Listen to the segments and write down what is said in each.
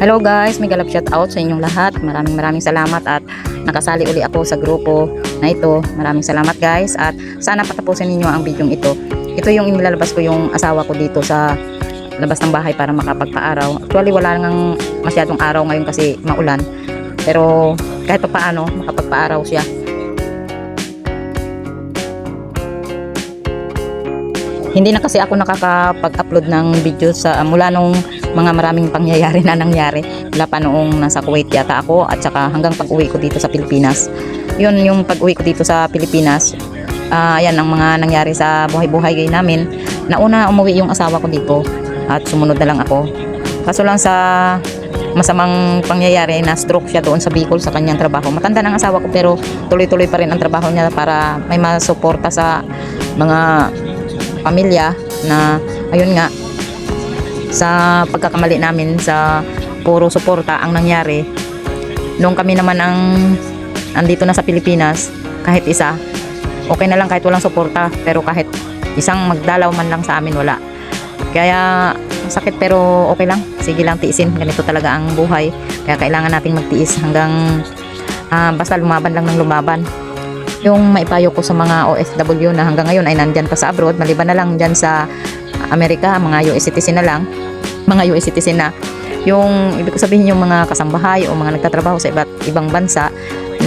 Hello guys, may galap shout out sa inyong lahat. Maraming maraming salamat at nakasali uli ako sa grupo na ito. Maraming salamat guys at sana patapusin ninyo ang video ito. Ito yung inilalabas ko yung asawa ko dito sa labas ng bahay para makapagpaaraw. Actually wala nang masyadong araw ngayon kasi maulan. Pero kahit pa paano makapagpaaraw siya. Hindi na kasi ako nakakapag-upload ng video sa mula nung mga maraming pangyayari na nangyari. Mula pa noong nasa Kuwait yata ako at saka hanggang pag-uwi ko dito sa Pilipinas. Yun yung pag-uwi ko dito sa Pilipinas. Ah, ayan ang mga nangyari sa buhay-buhay namin. Nauna umuwi yung asawa ko dito at sumunod na lang ako. Kaso lang sa masamang pangyayari na stroke siya doon sa Bicol sa kanyang trabaho. Matanda ng asawa ko pero tuloy-tuloy pa rin ang trabaho niya para may masuporta sa mga pamilya na ayun nga sa pagkakamali namin sa puro suporta ang nangyari. Nung kami naman ang andito na sa Pilipinas kahit isa okay na lang kahit walang suporta pero kahit isang magdalaw man lang sa amin wala. Kaya sakit pero okay lang. Sige lang tiisin. Ganito talaga ang buhay. Kaya kailangan nating magtiis hanggang ah, basta lumaban lang ng lumaban. Yung maipayo ko sa mga OFW na hanggang ngayon ay nandyan pa sa abroad. Maliban na lang dyan sa Amerika mga US citizen na lang mga US citizen na yung ibig sabihin yung mga kasambahay o mga nagtatrabaho sa iba't ibang bansa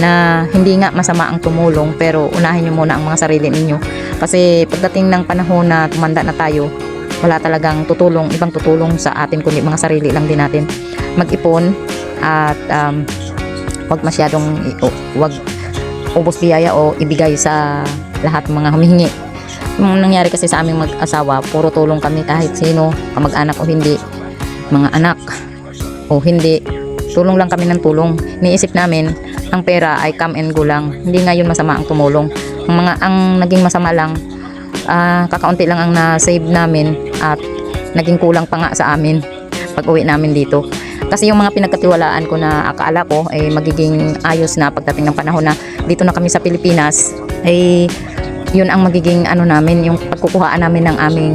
na hindi nga masama ang tumulong pero unahin nyo muna ang mga sarili ninyo. Kasi pagdating ng panahon na tumanda na tayo wala talagang tutulong ibang tutulong sa atin kundi mga sarili lang din natin. Mag-ipon at um, wag masyadong wag ubos biyaya o ibigay sa lahat ng mga humihingi. Yung nangyari kasi sa aming mag-asawa, puro tulong kami kahit sino, kamag-anak o hindi, mga anak o hindi, tulong lang kami ng tulong. Niisip namin, ang pera ay come and go lang. Hindi ngayon masama ang tumulong. Ang mga ang naging masama lang, ah, kakaunti lang ang na-save namin at naging kulang pa nga sa amin pag uwi namin dito. Kasi yung mga pinagkatiwalaan ko na akala ko ay magiging ayos na pagdating ng panahon na dito na kami sa Pilipinas ay yun ang magiging ano namin yung pagkukuhaan namin ng aming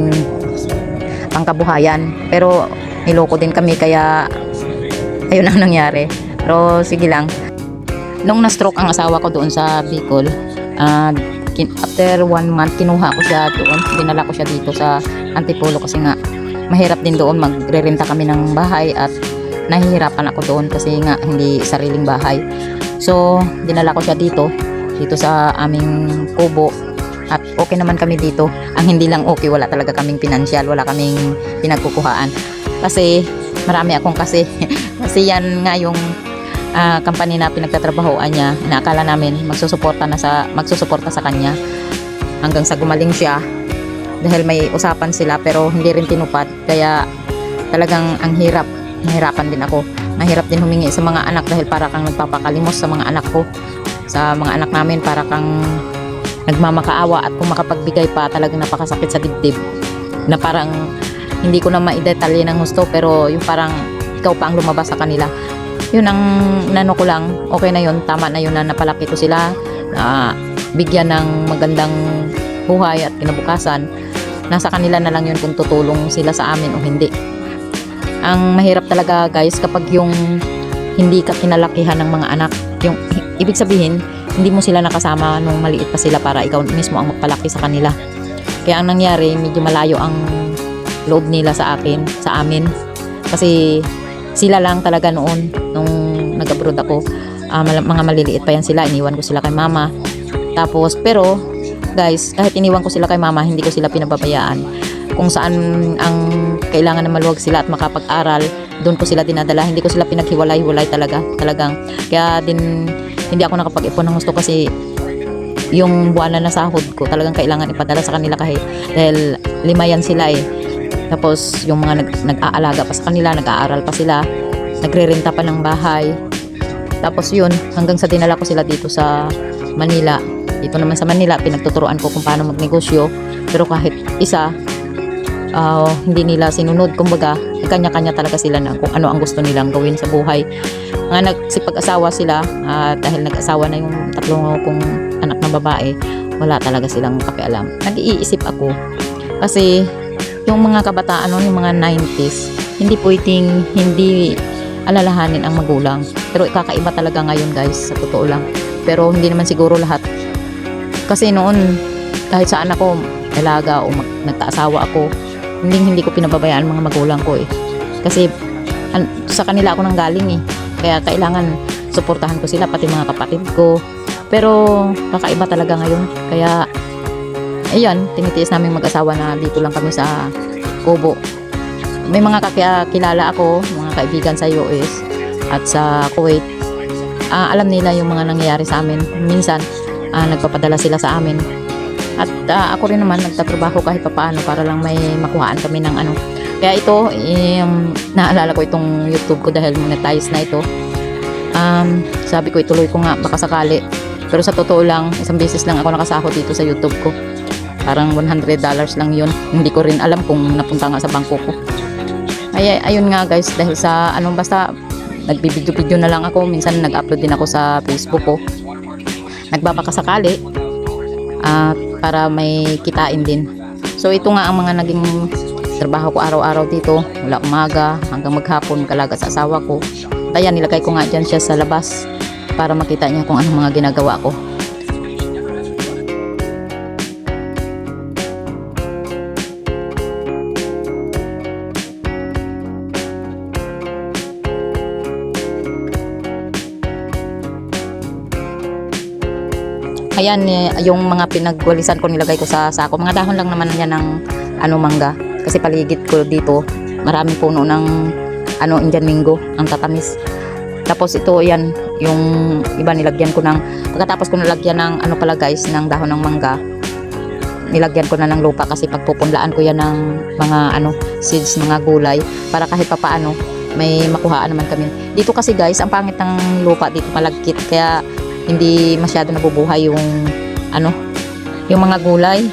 pangkabuhayan. Pero niloko din kami kaya ayun ang nangyari. Pero sige lang. Nung na-stroke ang asawa ko doon sa Bicol, kin- after one month, kinuha ko siya doon. Dinala ko siya dito sa Antipolo kasi nga mahirap din doon. Magre-renta kami ng bahay at nahihirapan ako doon kasi nga hindi sariling bahay. So, dinala ko siya dito, dito sa aming kubo. At okay naman kami dito. Ang hindi lang okay, wala talaga kaming pinansyal, wala kaming pinagkukuhaan. Kasi marami akong kasi. kasi yan nga yung ah, company na pinagtatrabahoan niya. Inaakala namin magsusuporta na sa magsusuporta sa kanya hanggang sa gumaling siya dahil may usapan sila pero hindi rin tinupad kaya talagang ang hirap nahirapan din ako mahirap din humingi sa mga anak dahil para kang nagpapakalimos sa mga anak ko sa mga anak namin para kang nagmamakaawa at kung makapagbigay pa talagang napakasakit sa dibdib. Na parang hindi ko na maidetalye ng gusto pero yung parang ikaw pa ang lumabas sa kanila. Yun ang nano ko lang okay na yun tama na yun na napalaki ko sila na bigyan ng magandang buhay at kinabukasan. Nasa kanila na lang yun kung tutulong sila sa amin o hindi. Ang mahirap talaga guys kapag yung hindi ka kinalakihan ng mga anak yung ibig sabihin hindi mo sila nakasama nung maliit pa sila para ikaw mismo ang magpalaki sa kanila. Kaya ang nangyari medyo malayo ang loob nila sa akin sa amin. Kasi sila lang talaga noon nung nag-abroad ako. Mal- mga maliliit pa yan sila iniwan ko sila kay mama. Tapos pero guys kahit iniwan ko sila kay mama hindi ko sila pinababayaan. Kung saan ang kailangan na maluwag sila at makapag-aral doon ko sila dinadala. Hindi ko sila pinaghiwalay-walay talaga talagang. Kaya din hindi ako nakapag-ipon ng gusto kasi yung buwan na sahod ko talagang kailangan ipadala sa kanila kahit dahil lima yan sila eh. Tapos yung mga nag, nag-aalaga pa sa kanila nag-aaral pa sila nagre-renta pa ng bahay. Tapos yun hanggang sa dinala ko sila dito sa Manila. Dito naman sa Manila pinagtuturuan ko kung paano magnegosyo. Pero kahit isa ah, hindi nila sinunod kumbaga kanya-kanya talaga sila na kung ano ang gusto nilang gawin sa buhay nga nagsipag-asawa sila ah, dahil nag-asawa na yung tatlo kong anak na babae wala talaga silang pakialam nag-iisip ako kasi yung mga kabataan noon yung mga 90s hindi pwedeng hindi alalahanin ang magulang. Pero kakaiba talaga ngayon guys, sa totoo lang. Pero hindi naman siguro lahat. Kasi noon, kahit saan ako, alaga o mag- nagkaasawa ako, hindi hindi ko pinababayaan mga magulang ko eh. Kasi an- sa kanila ako nang galing eh. Kaya kailangan suportahan ko sila, pati mga kapatid ko. Pero kakaiba talaga ngayon. Kaya, ayun, tinitiis namin mag-asawa na dito lang kami sa Kubo. May mga kakilala ako, mga kaibigan sa US at sa Kuwait. Ah, alam nila yung mga nangyayari sa amin. Minsan, ah, nagpapadala sila sa amin. At ah, ako rin naman nagtatrabaho kahit papaano para lang may makuhaan kami ng ano. Kaya ito, um, naalala ko itong YouTube ko dahil monetize na ito. Um, sabi ko ituloy ko nga baka sakali. Pero sa totoo lang, isang beses lang ako nakasahod dito sa YouTube ko. Parang 100 dollars lang yun. Hindi ko rin alam kung napunta nga sa bangko ko. Ay, ayun nga guys, dahil sa ano basta nagbibideo-video na lang ako. Minsan nag-upload din ako sa Facebook ko. Nagbabaka sakali at para may kitain din. So ito nga ang mga naging trabaho ko araw-araw dito. Mula umaga hanggang maghapon kalaga sa asawa ko. Kaya nilagay ko nga dyan siya sa labas para makita niya kung anong mga ginagawa ko. Ayan, yung mga pinagwalisan ko nilagay ko sa sako. Mga dahon lang naman yan ng ano mangga. Kasi paligid ko dito, maraming puno ng ano Indian Mingo, ang tatamis. Tapos ito yan, yung iba nilagyan ko ng, pagkatapos ko nilagyan ng ano pala guys, ng dahon ng mangga, nilagyan ko na ng lupa kasi pagpupunlaan ko yan ng mga ano, seeds, mga gulay, para kahit papaano, may makuhaan naman kami. Dito kasi guys, ang pangit ng lupa dito malagkit, kaya hindi masyado nabubuhay yung ano, yung mga gulay.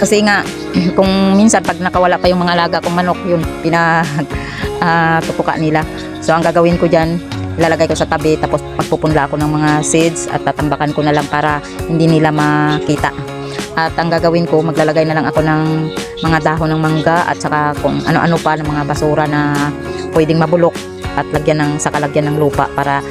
Kasi nga, kung minsan pag nakawala pa yung mga alaga kong manok, yun, pinag ah, tutuka nila. So, ang gagawin ko dyan, ilalagay ko sa tabi, tapos magpupunla ako ng mga seeds at tatambakan ko na lang para hindi nila makita. At ang gagawin ko, maglalagay na lang ako ng mga dahon ng mangga at saka kung ano-ano pa ng mga basura na pwedeng mabulok at lagyan ng saka lagyan ng lupa para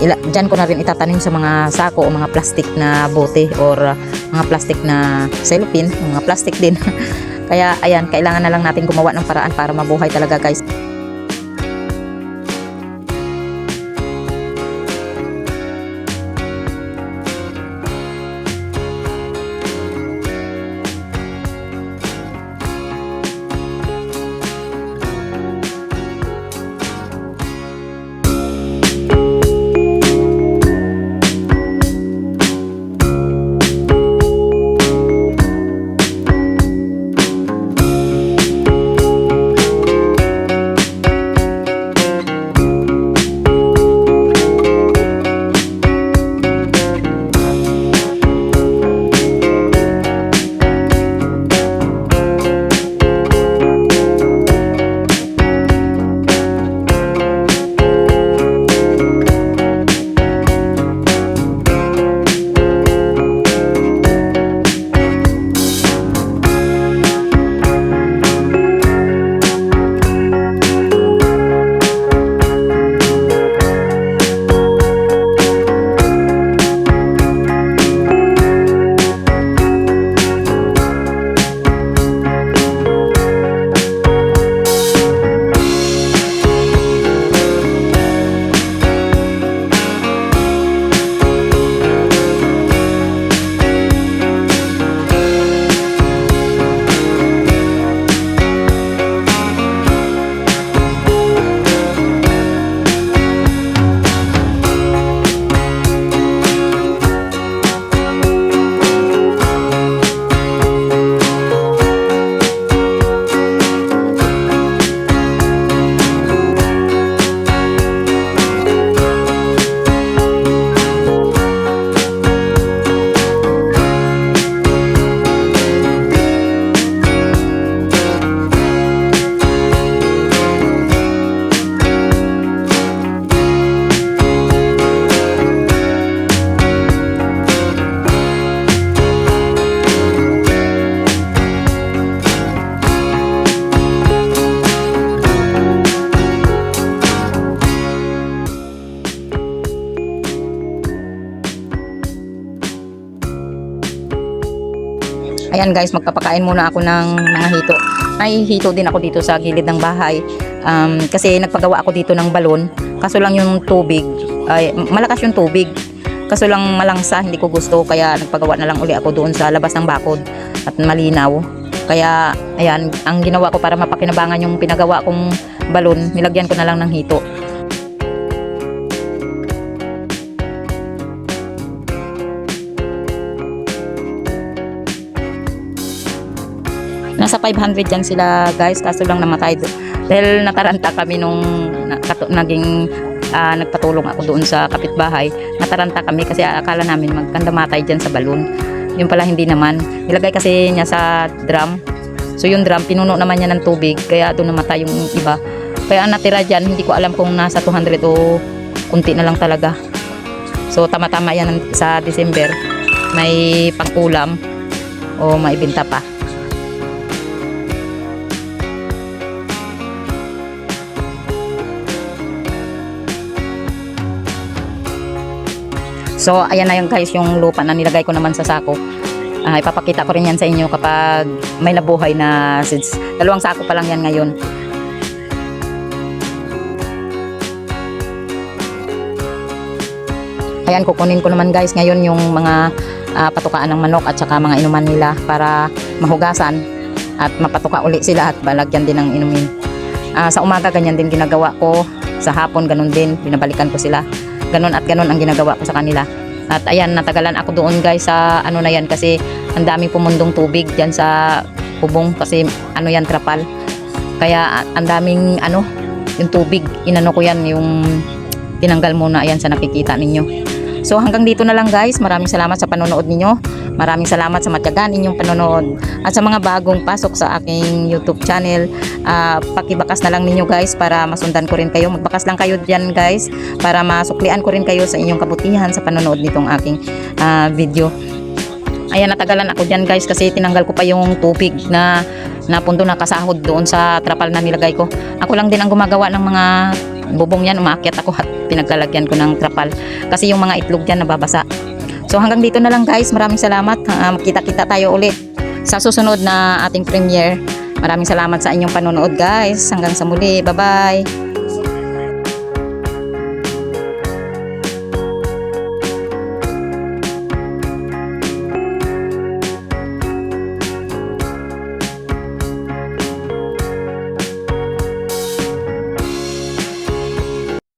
ila, dyan ko na rin itatanim sa mga sako o mga plastic na bote or uh, mga plastic na cellophane, mga plastic din. Kaya ayan, kailangan na lang natin gumawa ng paraan para mabuhay talaga guys. Ayan guys, magpapakain muna ako ng mga hito. Ay, hito din ako dito sa gilid ng bahay. Um, kasi nagpagawa ako dito ng balon. Kaso lang yung tubig, ay, malakas yung tubig. Kaso lang malangsa, hindi ko gusto. Kaya nagpagawa na lang uli ako doon sa labas ng bakod at malinaw. Kaya, ayan, ang ginawa ko para mapakinabangan yung pinagawa kong balon, nilagyan ko na lang ng hito. Nasa 500 yan sila guys, kaso lang namatay. do- Dahil nataranta kami nung naging ah, nagpatulong ako doon sa kapitbahay. Nataranta kami kasi akala namin magkandamatay dyan sa balon. Yung pala hindi naman. Nilagay kasi niya sa drum. So yung drum, pinuno naman niya ng tubig, kaya doon namatay yung iba. Kaya ang natira dyan, hindi ko alam kung nasa 200 o kunti na lang talaga. So tama-tama yan sa December. May pangkulam o maibenta pa. So, ayan na yung guys, yung lupa na nilagay ko naman sa sako. Ah, ipapakita ko rin yan sa inyo kapag may nabuhay na seeds. Dalawang sako pa lang yan ngayon. Ayan, kukunin ko naman guys ngayon yung mga ah, patukaan ng manok at saka mga inuman nila para mahugasan at mapatuka uli sila at balagyan din ng inumin. Ah, sa umaga ganyan din ginagawa ko, sa hapon ganun din, binabalikan ko sila. Ganun at ganun ang ginagawa ko sa kanila. At ayan, natagalan ako doon guys sa ano na yan kasi ang daming pumundong tubig dyan sa bubong kasi ano yan trapal. Kaya a- ang daming ano, yung tubig, inano ko yan, yung tinanggal muna ayan sa nakikita ninyo. So hanggang dito na lang guys. Maraming salamat sa panonood ninyo. Maraming salamat sa matyagan inyong panonood. At sa mga bagong pasok sa aking YouTube channel, ah, pakibakas na lang ninyo guys para masundan ko rin kayo. Magbakas lang kayo dyan guys para masuklian ko rin kayo sa inyong kabutihan sa panonood nitong aking ah, video. Ayan, natagalan ako dyan guys kasi tinanggal ko pa yung tubig na napunto na kasahod doon sa trapal na nilagay ko. Ako lang din ang gumagawa ng mga bubong yan. Umaakyat ako at pinaglalagyan ko ng trapal. Kasi yung mga itlog dyan nababasa. So hanggang dito na lang guys. Maraming salamat. Ah, Magkita-kita tayo ulit sa susunod na ating premiere. Maraming salamat sa inyong panonood guys. Hanggang sa muli. Bye-bye.